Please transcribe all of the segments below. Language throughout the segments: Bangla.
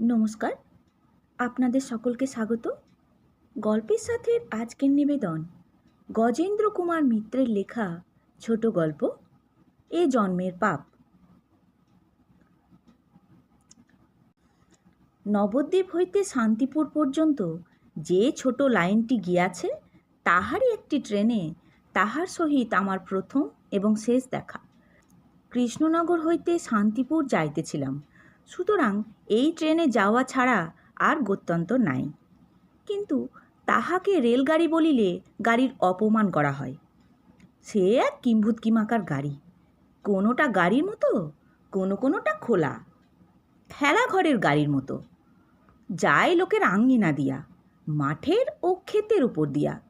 নমস্কার। আপনাদের সকলকে স্বাগত। গল্পের সাথে আজকের নিবেদন, গজেন্দ্র কুমার মিত্রের লেখা ছোট গল্প, এ জন্মের পাপ। নবদ্বীপ হইতে শান্তিপুর পর্যন্ত যে ছোট লাইনটি গিয়াছে, তাহারই একটি ট্রেনে তাহার সহিত আমার প্রথম এবং শেষ দেখা। কৃষ্ণনগর হইতে শান্তিপুর যাইতেছিলাম। সুতরাং এই ট্রেনে যাওয়া ছাড়া আর গত্যন্তর নাই। কিন্তু তাহাকে রেলগাড়ি বলিলে গাড়ির অপমান করা হয়। সে এক কিম্ভূত কিমাকার গাড়ি। কোনোটা গাড়ির মতো, কোনো কোনোটা খোলা। খেলা ঘরের গাড়ির মতো। যায় লোকের আঙ্গিনা দিয়া, মাঠের ও ক্ষেতের উপর দিয়া।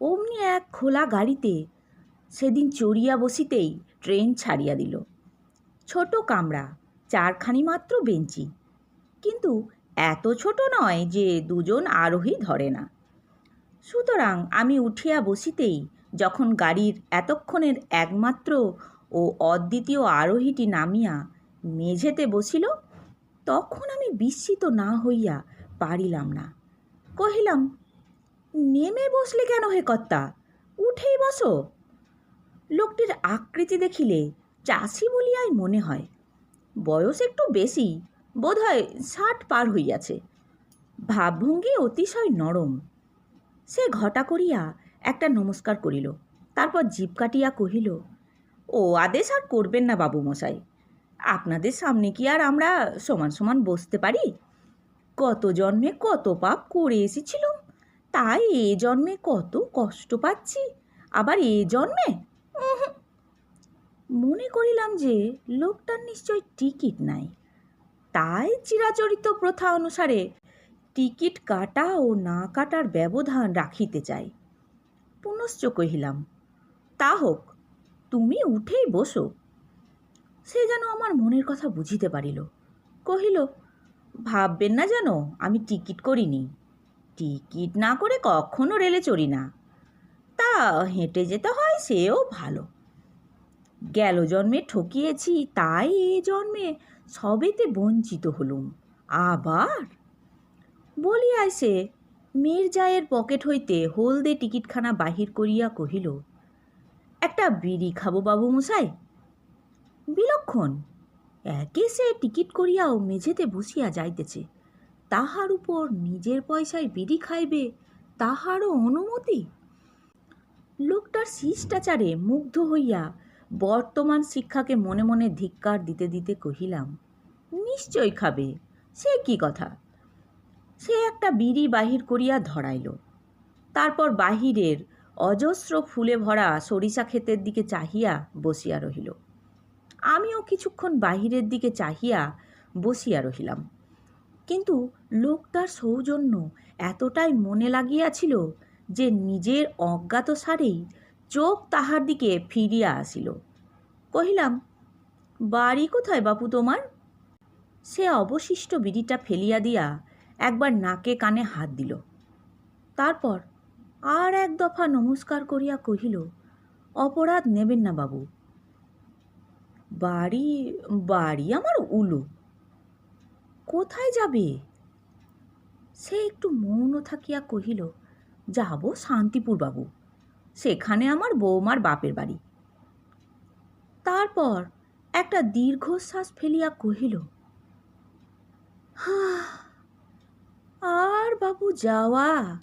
অমনি এক খোলা গাড়িতে সেদিন চড়িয়া বসিতেই ট্রেন ছাড়িয়া দিল। ছোট কামরা চারখানি মাত্র বেঞ্চি। কিন্তু এত ছোট নয় যে দুজন আরোহী ধরে না। সুতরাং আমি উঠিয়া বসিতেই যখন গাড়ির এতক্ষণের একমাত্র ও অদ্বিতীয় আরোহীটি নামিয়া মেঝেতে বসিল, তখন আমি বিস্মিত না হইয়া পারিলাম না। কহিলাম, নেমে বসলে কেন হে কর্তা? উঠেই বসো। লোকটির আকৃতি দেখিলে চাষি বলিয়াই মনে হয় বয়স একটু বেশি বোধ হয় ষাট পার হইয়াছে। ভাবভঙ্গি অতিশয় নরম। সে ঘটা করিয়া একটা নমস্কার করিল, তারপর জিভ কাটিয়া কহিল, ও আদেশ আর করবেন না বাবু মশাই, আপনাদের সামনে কি আর আমরা সমান সমান বসতে পারি? কত জন্মে কত পাপ করে এসেছিলাম, তাই এ জন্মে কত কষ্ট পাচ্ছি, আবার এ জন্মে। মনে করিলাম যে লোকটার নিশ্চয় টিকিট নাই। তাই চিরাচরিত প্রথা অনুসারে টিকিট কাটা ও না কাটার ব্যবধান রাখিতে চাই। পুনশ্চ কহিলাম, তা হোক, তুমি উঠেই বসো সে যেন আমার মনের কথা বুঝিতে পারিল। কহিল, ভাববেন না যেন, আমি টিকিট করিনি। টিকিট না করে কখনো রেলে চড়ি না। তা হেঁটে যেতে হয়, সেও ভালো। গেল জন্মে ঠকিয়েছি, তাই এ জন্মে সবেতে বঞ্চিত হলুম। আবার? বলিয়াই সে মির্জায়ের পকেট হইতে হলদে টিকিটখানা বাহির করিয়া কহিল, একটা বিড়ি খাব বাবু মশাই বিলক্ষণ, একে সে টিকিট করিয়াও মেঝেতে বসিয়া যাইতেছে। তাহার উপর নিজের পয়সায় বিড়ি খাইবে, তাহারও অনুমতি? লোকটার শিষ্টাচারে মুগ্ধ হইয়া বর্তমান শিক্ষাকে মনে মনে ধিক্কার দিতে দিতে কহিলাম, নিশ্চয় খাবে, সে কি কথা? সে একটা বিড়ি বাহির করিয়া ধরাইল। তারপর বাহিরের অজস্র ফুলে ভরা সরিষা ক্ষেতের দিকে চাহিয়া বসিয়া রহিল। আমিও কিছুক্ষণ বাহিরের দিকে চাহিয়া বসিয়া রহিলাম। কিন্তু লোকটার সৌজন্য এতটাই মনে লাগিয়াছিল যে নিজের অজ্ঞাত সারেই চোখ তাহার দিকে ফিরিয়া আসিল। কহিলাম, বাড়ি কোথায় বাপু তোমার? সে অবশিষ্ট বিড়িটা ফেলিয়া দিয়া একবার নাকে কানে হাত দিল। তারপর আর এক দফা নমস্কার করিয়া কহিল, অপরাধ নেবেন না বাবু। বাড়ি বাড়ি আমার উলু। কোথায় যাবে? সে একটু মৌন থাকিয়া কহিল, যাব শান্তিপুর বাবু। সেখানে আমার বৌমার বাপের বাড়ি। তারপর একটা দীর্ঘশ্বাস ফেলিয়া কহিল "হাহ, আর বাবু যাওয়া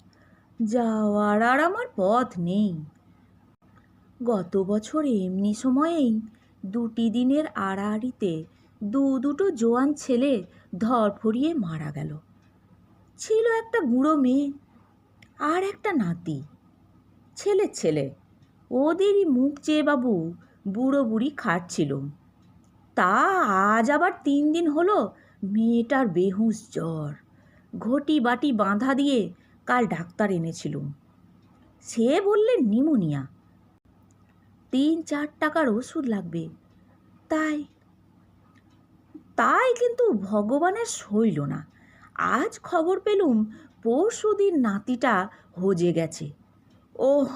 যাওয়ার আর আমার পথ নেই। গত বছর এমনি সময়েই দুটি দিনের আড়াআড়িতে দু দুটো জোয়ান ছেলে ধরফরিয়ে মারা গেল। ছিল একটা গুঁড়ো মেয়ে আর একটা নাতি। ছেলে ছেলে। ওদেরই মুখ চেয়ে বাবু বুড়ো বুড়ি খাটছিল। তা আজ আবার তিন দিন হলো মেয়েটার বেহুশ জ্বর। ঘটি বাটি বাঁধা দিয়ে কাল ডাক্তার এনেছিলুম সে বললেন নিমোনিয়া তিন চার টাকার ওষুধ লাগবে। তাই তাই কিন্তু ভগবানের সইল না। আজ খবর পেলুম পরশুদিন নাতিটা হজে গেছে। ওহ,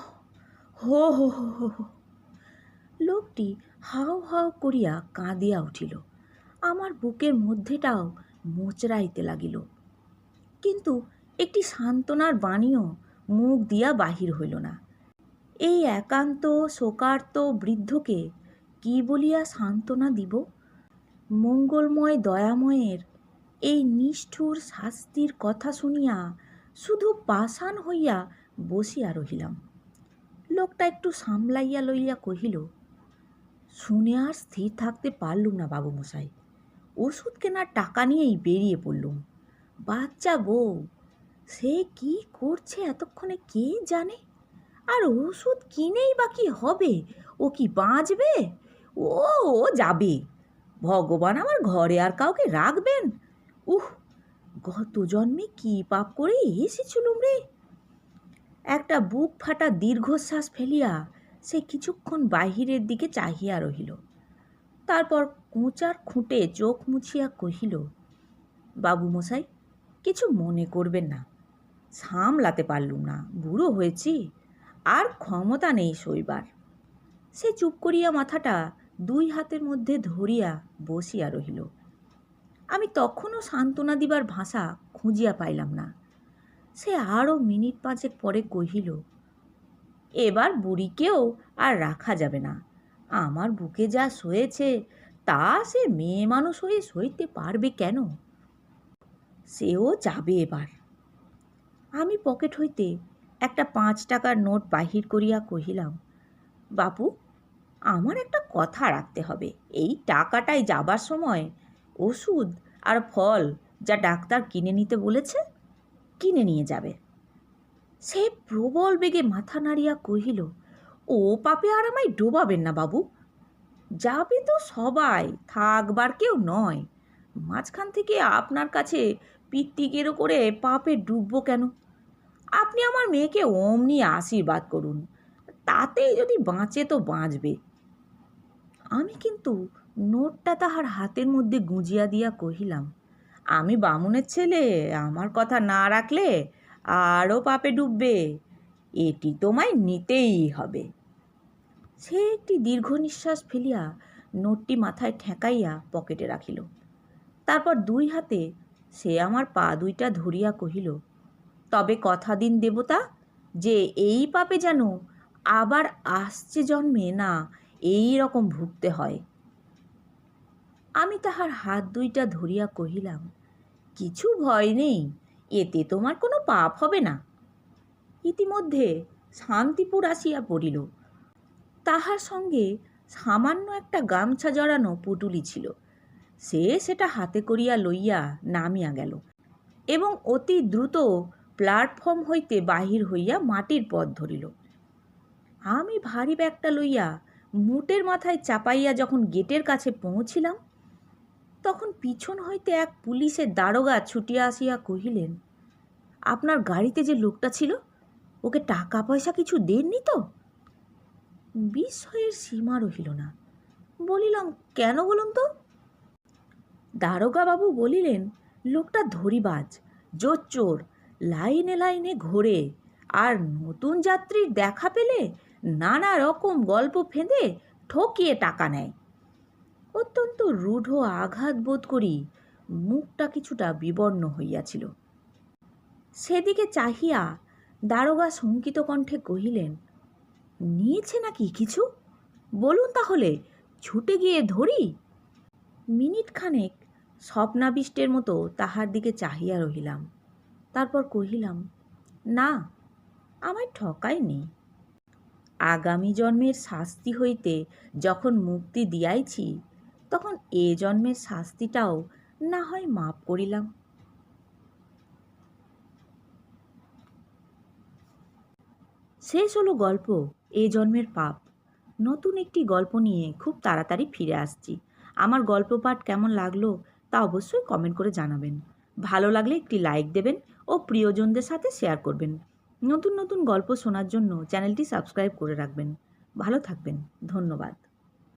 হো হো হো হো। লোকটি হাউ হাউ করিয়া কাঁদিয়া উঠিল। আমার বুকের মধ্যেটাও মোচড়াইতে লাগিল। কিন্তু একটি সান্ত্বনার বাণীও মুখ দিয়া বাহির হইল না। এই একান্ত, শোকার্ত বৃদ্ধকে কি বলিয়া সান্ত্বনা দিব? মঙ্গলময় দয়াময়ের এই নিষ্ঠুর শাস্তির কথা শুনিয়া শুধু পাষাণ হইয়া বসিয়া রহিলাম। লোকটা একটু সামলাইয়া লইয়া কহিল শুনে আর স্থির থাকতে পারলুম না বাবুমশাই। ওষুধ কেনার টাকা নিয়েই বেরিয়ে পড়লুম। বাচ্চা বউ সে কি করছে এতক্ষণে কে জানে? আর ওষুধ কিনেই বা কি হবে? ও কি বাঁচবে? ও ও যাবে। ভগবান আমার ঘরে আর কাউকে রাখবেন? উহ, গত জন্মে কি পাপ করে এসেছিলুম রে? একটা বুক ফাটা দীর্ঘশ্বাস ফেলিয়া সে কিছুক্ষণ বাহিরের দিকে চাহিয়া রহিল। তারপর কোঁচার খুঁটে চোখ মুছিয়া কহিল বাবুমশাই কিছু মনে করবেন না। সামলাতে পারলুম না, বুড়ো হয়েছি, আর ক্ষমতা নেই শৈবার সে চুপ করিয়া মাথাটা দুই হাতের মধ্যে ধরিয়া বসিয়া রহিল। আমি তখনও সান্ত্বনা দিবার ভাষা খুঁজিয়া পাইলাম না। সে আরও মিনিট পাঁচেক পরে কহিল, এবার বুড়িকেও আর রাখা যাবে না। আমার বুকে যা সয়েছে, তা সে মেয়ে মানুষ হয়ে সইতে পারবে কেন? সেও যাবে এবার। আমি পকেট হইতে একটা পাঁচ টাকার নোট বাহির করিয়া কহিলাম, বাপু, আমার একটা কথা রাখতে হবে। এই টাকাটাই যাবার সময় ওষুধ আর ফল যা ডাক্তার কিনে নিতে বলেছে কিনে নিয়ে যাবে। সে প্রবল বেগে মাথা নাড়িয়া কহিল, ও পাপে আর আমায় ডোবাবেন না বাবু। যাবে তো সবাই, থাকবার কেউ নয়। মাঝখান থেকে আপনার কাছে পিত্তিকেরও করে পাপে ডুববো কেন? আপনি আমার মেয়েকে অমনি আশীর্বাদ করুন, তাতেই যদি বাঁচে তো বাঁচবে। আমি কিন্তু নোটটা তাহার হাতের মধ্যে গুঁজিয়া দিয়া কহিলাম আমি বামুনের ছেলে, আমার কথা না রাখলে আরও পাপে ডুববে। এটি তোমায় নিতেই হবে। সে একটি দীর্ঘ নিঃশ্বাস ফেলিয়া নোটটি মাথায় ঠেকাইয়া পকেটে রাখিল। তারপর দুই হাতে সে আমার পা দুইটা ধরিয়া কহিল, তবে কথা দিন দেবতা, যে এই পাপে যেন আবার আসছে জন্মে না এই রকম ভুগতে হয়। আমি তাহার হাত দুইটা ধরিয়া কহিলাম কিছু ভয় নেই। এতে তোমার কোনো পাপ হবে না। ইতিমধ্যে শান্তিপুর আসিয়া পড়িল। তাহার সঙ্গে সামান্য একটা গামছা জড়ানো পুটুলি ছিল। সে সেটা হাতে করিয়া লইয়া নামিয়া গেল এবং অতি দ্রুত প্ল্যাটফর্ম হইতে বাহির হইয়া মাটির পথ ধরিল। আমি ভারী ব্যাগটা লইয়া মুটের মাথায় চাপাইয়া যখন গেটের কাছে পৌঁছিলাম তখন পিছন হইতে এক পুলিশের দারোগা ছুটিয়া আসিয়া কহিলেন, আপনার গাড়িতে যে লোকটা ছিল, ওকে টাকা পয়সা কিছু দেননি তো? বিস্ময়ের সীমা রহিল না। বলিলাম, কেন বলুন তো? দারোগা বাবু বলিলেন, লোকটা ধরিবাজ জোচ্চোর লাইনে লাইনে ঘোরে, আর নতুন যাত্রীর দেখা পেলে নানা রকম গল্প ফেঁদে ঠকিয়ে টাকা নেয়। অত্যন্ত রূঢ় আঘাত বোধ করি মুখটা কিছুটা বিবর্ণ হইয়াছিল। সেদিকে চাহিয়া দারোগা শঙ্কিত কণ্ঠে কহিলেন, নিয়েছে নাকি কিছু? বলুন তাহলে, ছুটে গিয়ে ধরি? মিনিট খানেক স্বপ্নাবিষ্টের মতো তাহার দিকে চাহিয়া রহিলাম। তারপর কহিলাম, না, আমায় ঠকায়নি আগামী জন্মের শাস্তি হইতে যখন মুক্তি দিয়াইছি তখন এ জন্মের শাস্তিটাও না হয় মাপ করিলাম। শেষ হলো গল্প, এ জন্মের পাপ। নতুন একটি গল্প নিয়ে খুব তাড়াতাড়ি ফিরে আসছি। আমার গল্প পাঠ কেমন লাগল তা অবশ্যই কমেন্ট করে জানাবেন। ভালো লাগলে একটি লাইক দেবেন ও প্রিয়জনদের সাথে শেয়ার করবেন। নতুন নতুন গল্প শোনার জন্য চ্যানেলটি সাবস্ক্রাইব করে রাখবেন। ভালো থাকবেন, ধন্যবাদ।